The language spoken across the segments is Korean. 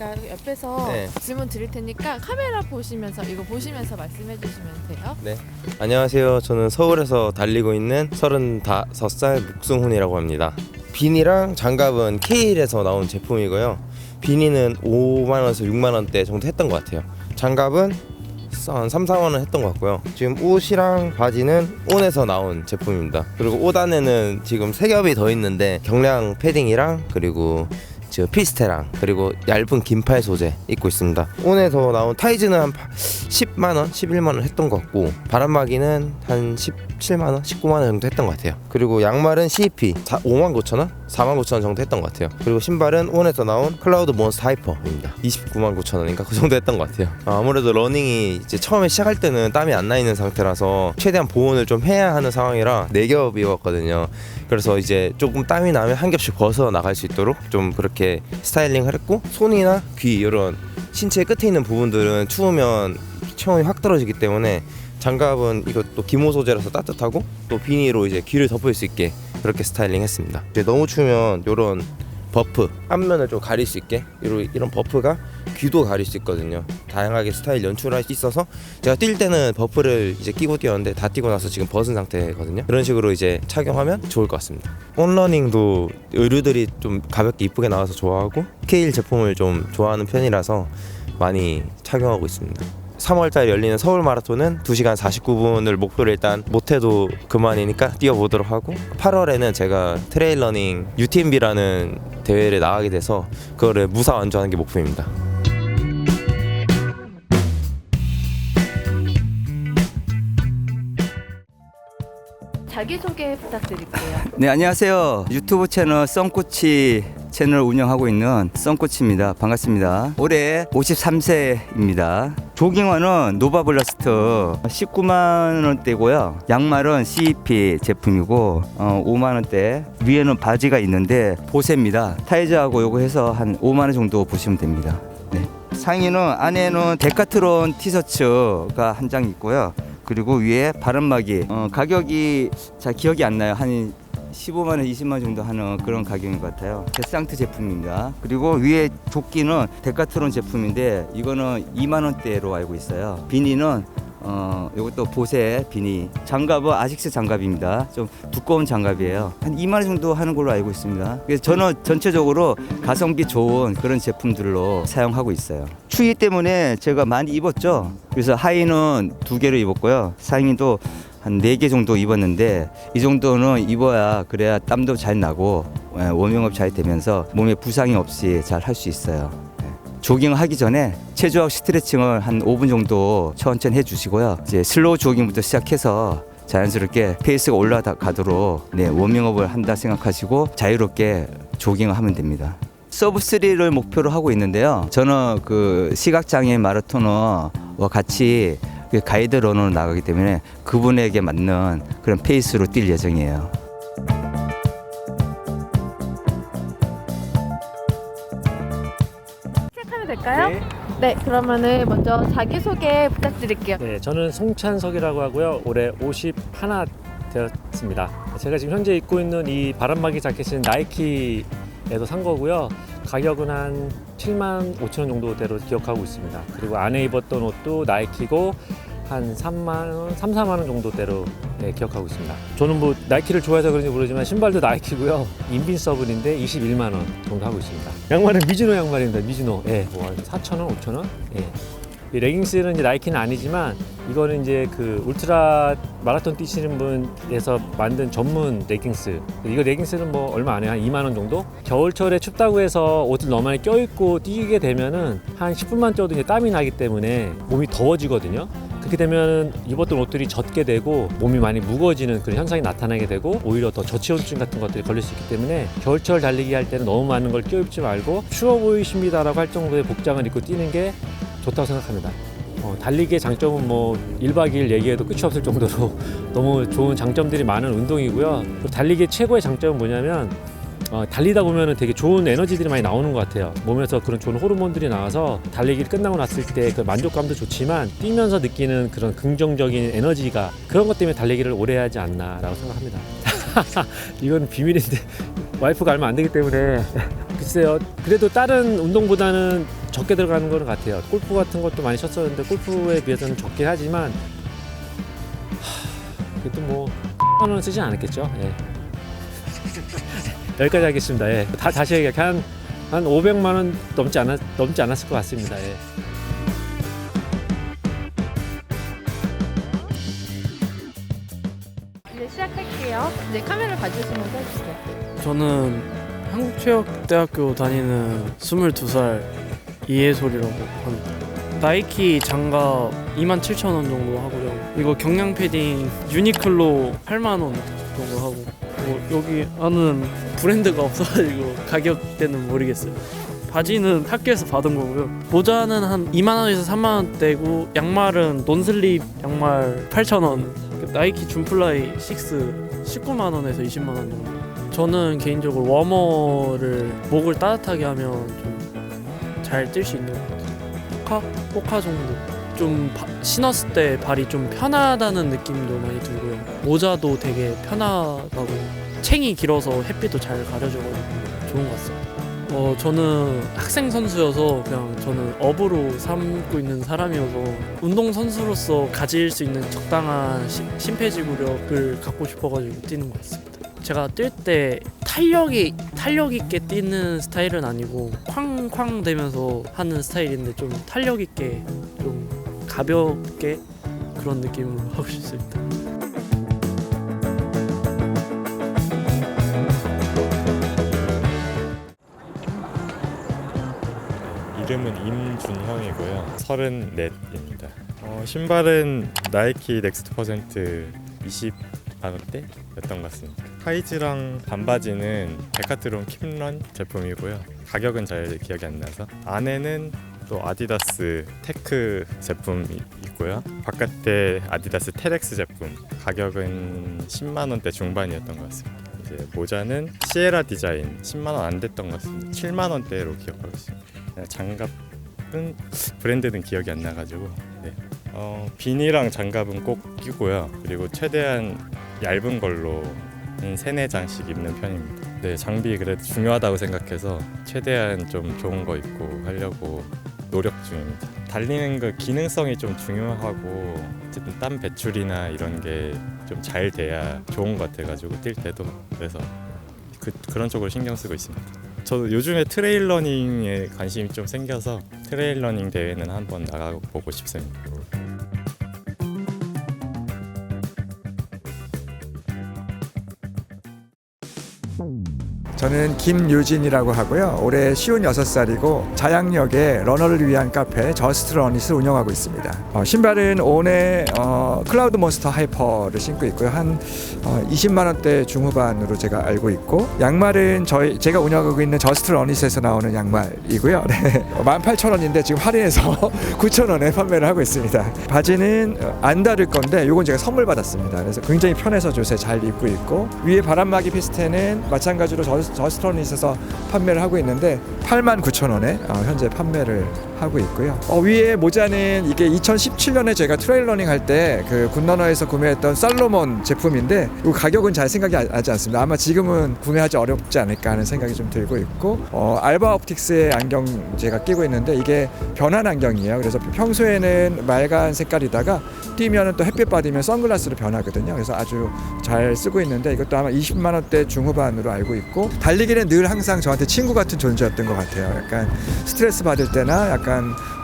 제가 옆에서 네. 질문 드릴 테니까 카메라 보시면서 이거 보시면서 말씀해 주시면 돼요. 네. 안녕하세요. 저는 서울에서 달리고 있는 35살 묵승훈이라고 합니다. 비니랑 장갑은 K일에서 나온 제품이고요. 비니는 5만 원에서 6만 원대 정도 했던 것 같아요. 장갑은 한 3, 4만 원 했던 것 같고요. 지금 옷이랑 바지는 온에서 나온 제품입니다. 그리고 옷 안에는 지금 세 겹이 더 있는데 경량 패딩이랑 그리고 저 피스테랑 그리고 얇은 긴팔 소재 입고 있습니다. 온에서 나온 타이즈는 한 10만 원, 11만 원 했던 것 같고 바람막이는 한 17만 원, 19만 원 정도 했던 것 같아요. 그리고 양말은 CEP 5만 9천 원, 4만 9천 원 정도 했던 것 같아요. 그리고 신발은 온에서 나온 클라우드 몬스터 하이퍼입니다. 29만 9천 원인가 그 정도 했던 것 같아요. 아, 아무래도 러닝이 이제 처음에 시작할 때는 땀이 안 나 있는 상태라서 최대한 보온을 좀 해야 하는 상황이라 네 겹이었거든요. 그래서 이제 조금 땀이 나면 한 겹씩 벗어 나갈 수 있도록 좀 그렇게 스타일링을 했고 손이나 귀 이런 신체 끝에 있는 부분들은 추우면 체온이 확 떨어지기 때문에 장갑은 이것도 기모 소재라서 따뜻하고 또 비니로 이제 귀를 덮을 수 있게 그렇게 스타일링 했습니다. 이제 너무 추우면 이런 버프 앞면을 좀 가릴 수 있게 이런 이런 버프가 귀도 가릴 수 있거든요. 다양하게 스타일 연출할 수 있어서 제가 뛸 때는 버프를 이제 끼고 뛰었는데 다 뛰고 나서 지금 벗은 상태거든요. 그런 식으로 이제 착용하면 좋을 것 같습니다. 온러닝도 의류들이 좀 가볍게 이쁘게 나와서 좋아하고 케일 제품을 좀 좋아하는 편이라서 많이 착용하고 있습니다. 3월달 열리는 서울 마라톤은 2시간 49분을 목표로 일단 못해도 그만이니까 뛰어보도록 하고 8월에는 제가 트레일러닝 UTMB라는 대회를 나가게 돼서 그거를 무사 완주하는 게 목표입니다. 자기 소개 부탁드릴게요. 네 안녕하세요 유튜브 채널 썬꼬치 채널 운영하고 있는 썬꼬치입니다 반갑습니다 올해 53세입니다 조깅화는 노바블라스트 19만 원대고요. 양말은 CEP 제품이고 어, 5만 원대 위에는 바지가 있는데 보세입니다. 타이즈하고 요거 해서 한 5만 원 정도 보시면 됩니다. 네. 상의는 안에는 데카트론 티셔츠가 한 장 있고요. 그리고 위에 바람막이. 어, 가격이 잘 기억이 안 나요. 한 15만 원, 20만 원 정도 하는 그런 가격인 것 같아요. 데상트 제품입니다. 그리고 위에 조끼는 데카트론 제품인데 이거는 2만 원대로 알고 있어요. 비니는 어 이것도 보세 비니 장갑은 아식스 장갑입니다. 좀 두꺼운 장갑이에요. 한 2만 원 정도 하는 걸로 알고 있습니다. 그래서 저는 전체적으로 가성비 좋은 그런 제품들로 사용하고 있어요. 추위 때문에 제가 많이 입었죠. 그래서 하의는 두 개를 입었고요. 상의도 한 네 개 정도 입었는데 이 정도는 입어야 그래야 땀도 잘 나고 예, 워밍업 잘 되면서 몸에 부상이 없이 잘 할 수 있어요. 예. 조깅 하기 전에 체조하고 스트레칭을 한 5분 정도 천천히 해주시고요. 이제 슬로우 조깅부터 시작해서 자연스럽게 페이스가 올라가도록 네, 워밍업을 한다 생각하시고 자유롭게 조깅을 하면 됩니다. 서브 3를 목표로 하고 있는데요. 저는 그 시각장애인 마라토너와 같이 그 가이드 러너로 나가기 때문에 그분에게 맞는 그런 페이스로 뛸 예정이에요. 될까요? 네. 그러면은 먼저 자기 소개 부탁드릴게요. 네, 저는 송찬석이라고 하고요. 올해 50 하나 되었습니다. 제가 지금 현재 입고 있는 이 바람막이 자켓은 나이키에서 산 거고요. 가격은 한 7만 5천 원 정도대로 기억하고 있습니다. 그리고 안에 입었던 옷도 나이키고 한 3만 원, 3, 4만 원 정도대로 네, 기억하고 있습니다. 저는 뭐 나이키를 좋아해서 그런지 모르지만 신발도 나이키고요. 인빈서블인데 21만 원 정도 하고 있습니다. 양말은 미즈노 양말입니다. 미즈노. 예, 뭐 4천 원, 5천 원. 예. 이 레깅스는 이제 나이키는 아니지만 이거는 이제 그 울트라 마라톤 뛰시는 분에서 만든 전문 레깅스. 이거 레깅스는 뭐 얼마 안 해요. 한 2만 원 정도? 겨울철에 춥다고 해서 옷을 너무 많이 껴입고 뛰게 되면은 한 10분만 뛰어도 이제 땀이 나기 때문에 몸이 더워지거든요. 그렇게 되면 입었던 옷들이 젖게 되고 몸이 많이 무거워지는 그런 현상이 나타나게 되고 오히려 더 저체온증 같은 것들이 걸릴 수 있기 때문에 겨울철 달리기 할 때는 너무 많은 걸 껴입지 말고 추워 보이십니다라고 할 정도의 복장을 입고 뛰는 게 좋다고 생각합니다. 어, 달리기의 장점은 뭐 1박 2일 얘기해도 끝이 없을 정도로 너무 좋은 장점들이 많은 운동이고요. 달리기의 최고의 장점은 뭐냐면 어, 달리다 보면은 되게 좋은 에너지들이 많이 나오는 것 같아요. 몸에서 그런 좋은 호르몬들이 나와서 달리기를 끝나고 났을 때 그 만족감도 좋지만 뛰면서 느끼는 그런 긍정적인 에너지가 그런 것 때문에 달리기를 오래 하지 않나라고 생각합니다. 이건 비밀인데 와이프가 알면 안 되기 때문에 글쎄요. 그래도 다른 운동보다는 적게 들어가는 거는 같아요. 골프 같은 것도 많이 쳤었는데 골프에 비해서는 적긴 하지만 하, 그래도 뭐 원은 쓰진 않았겠죠. 예. 여기까지 하겠습니다. 예. 다 다시 얘기할게 한한 500만 원 넘지 않았 넘지 않았을 것 같습니다. 예. 이제 시작할게요. 이제 카메라 봐주시면서 해주세요. 저는 한국체육대학교 다니는 22살 이해솔이라고 합니다. 나이키 장갑 27,000원 정도 하고요. 이거 경량 패딩 유니클로 8만 원 정도 하고 뭐 여기 하는 브랜드가 없어가지고 가격대는 모르겠어요. 바지는 학교에서 받은 거고요. 모자는 한 2만 원에서 3만 원대고 양말은 논슬립 양말 8천 원. 나이키 줌플라이 6 19만 원에서 20만 원 정도. 저는 개인적으로 워머를 목을 따뜻하게 하면 좀 잘 뛸 수 있는 것 같아요. 포카? 포카 정도. 좀 바- 신었을 때 발이 좀 편하다는 느낌도 많이 들고요. 모자도 되게 편하다고 챙이 길어서 햇빛도 잘 가려져가지고 좋은 것 같습니다. 어 저는 학생 선수여서 그냥 저는 업으로 삼고 있는 사람이어서 운동 선수로서 가질 수 있는 적당한 시- 심폐지구력을 갖고 싶어가지고 뛰는 것 같습니다. 제가 뛸 때 탄력이 탄력 있게 뛰는 스타일은 아니고 쾅쾅 대면서 하는 스타일인데 좀 탄력 있게 좀 가볍게 그런 느낌으로 하고 싶습니다. 이름은 임준형이고요. 34입니다. 어, 신발은 나이키 넥스트 퍼센트 20 만 원대였던 것 같습니다. 하이즈랑 반바지는 데카트론 킴런 제품이고요. 가격은 잘 기억이 안 나서 안에는 또 아디다스 테크 제품이 있고요. 바깥에 아디다스 테렉스 제품 가격은 10만 원대 중반이었던 것 같습니다. 이제 모자는 시에라 디자인 10만 원 안 됐던 것 같습니다. 7만 원대로 기억하고 있습니다. 네, 장갑은 브랜드는 기억이 안 나가지고 네. 어, 비니랑 장갑은 꼭 끼고요. 그리고 최대한 얇은 걸로 한 세네 장씩 입는 편입니다. 네, 장비 그래도 중요하다고 생각해서 최대한 좀 좋은 거 입고 하려고 노력 중입니다. 달리는 그 기능성이 좀 중요하고 어쨌든 땀 배출이나 이런 게 좀 잘 돼야 좋은 것 같아가지고 뛸 때도 그래서 그, 그런 쪽으로 신경 쓰고 있습니다. 저도 요즘에 트레일 러닝에 관심이 좀 생겨서 트레일 러닝 대회는 한번 나가보고 싶습니다. 저는 김유진이라고 하고요. 올해 56살이고 자양역에 러너를 위한 카페 저스트 러닛을 운영하고 있습니다. 어, 신발은 온에 어, 클라우드 몬스터 하이퍼를 신고 있고요. 한 어, 20만 원대 중후반으로 제가 알고 있고 양말은 저희 제가 운영하고 있는 저스트 러닛에서 나오는 양말이고요. 네. 18,000원인데 지금 할인해서 9,000원에 판매를 하고 있습니다. 바지는 어, 안 다를 건데 이건 제가 선물 받았습니다. 그래서 굉장히 편해서 요새 잘 입고 있고 위에 바람막이 피스텐은 마찬가지로 저, 저스트러닛에서 판매를 하고 있는데 89,000 원에 어, 현재 판매를 하고 있고요. 어, 위에 모자는 이게 2017년에 제가 트레일 러닝 할 때 그 굿러너에서 구매했던 살로몬 제품인데 이 가격은 잘 생각이 아- 나지 않습니다. 아마 지금은 구매하기 어렵지 않을까 하는 생각이 좀 들고 있고 어, 알바 옵틱스의 안경 제가 끼고 있는데 이게 변환 안경이에요. 그래서 평소에는 맑은 색깔이다가 뛰면은 또 햇빛 받으면 선글라스로 변하거든요. 그래서 아주 잘 쓰고 있는데 이것도 아마 20만 원대 중후반으로 알고 있고 달리기는 늘 항상 저한테 친구 같은 존재였던 것 같아요. 약간 스트레스 받을 때나 약간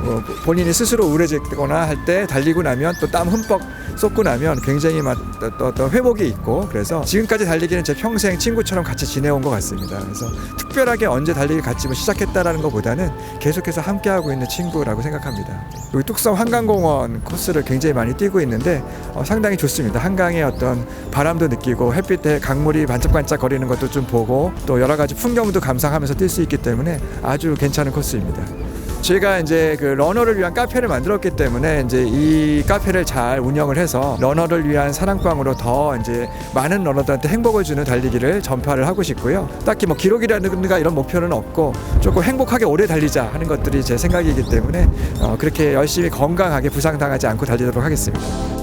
뭐 본인이 스스로 우울해지거나 할 때 달리고 나면 또 땀 흠뻑 쏟고 나면 굉장히 막 또, 또 회복이 있고 그래서 지금까지 달리기는 제 평생 친구처럼 같이 지내온 것 같습니다. 그래서 특별하게 언제 달리기 같이 뭐 시작했다라는 것보다는 계속해서 함께하고 있는 친구라고 생각합니다. 여기 뚝섬 한강공원 코스를 굉장히 많이 뛰고 있는데 어, 상당히 좋습니다. 한강의 어떤 바람도 느끼고 햇빛에 강물이 반짝반짝 거리는 것도 좀 보고 또 여러 가지 풍경도 감상하면서 뛸 수 있기 때문에 아주 괜찮은 코스입니다. 제가 이제 그 러너를 위한 카페를 만들었기 때문에 이제 이 카페를 잘 운영을 해서 러너를 위한 사랑방으로 더 이제 많은 러너들한테 행복을 주는 달리기를 전파를 하고 싶고요. 딱히 뭐 기록이라든가 이런 목표는 없고 조금 행복하게 오래 달리자 하는 것들이 제 생각이기 때문에 어, 그렇게 열심히 건강하게 부상당하지 않고 달리도록 하겠습니다.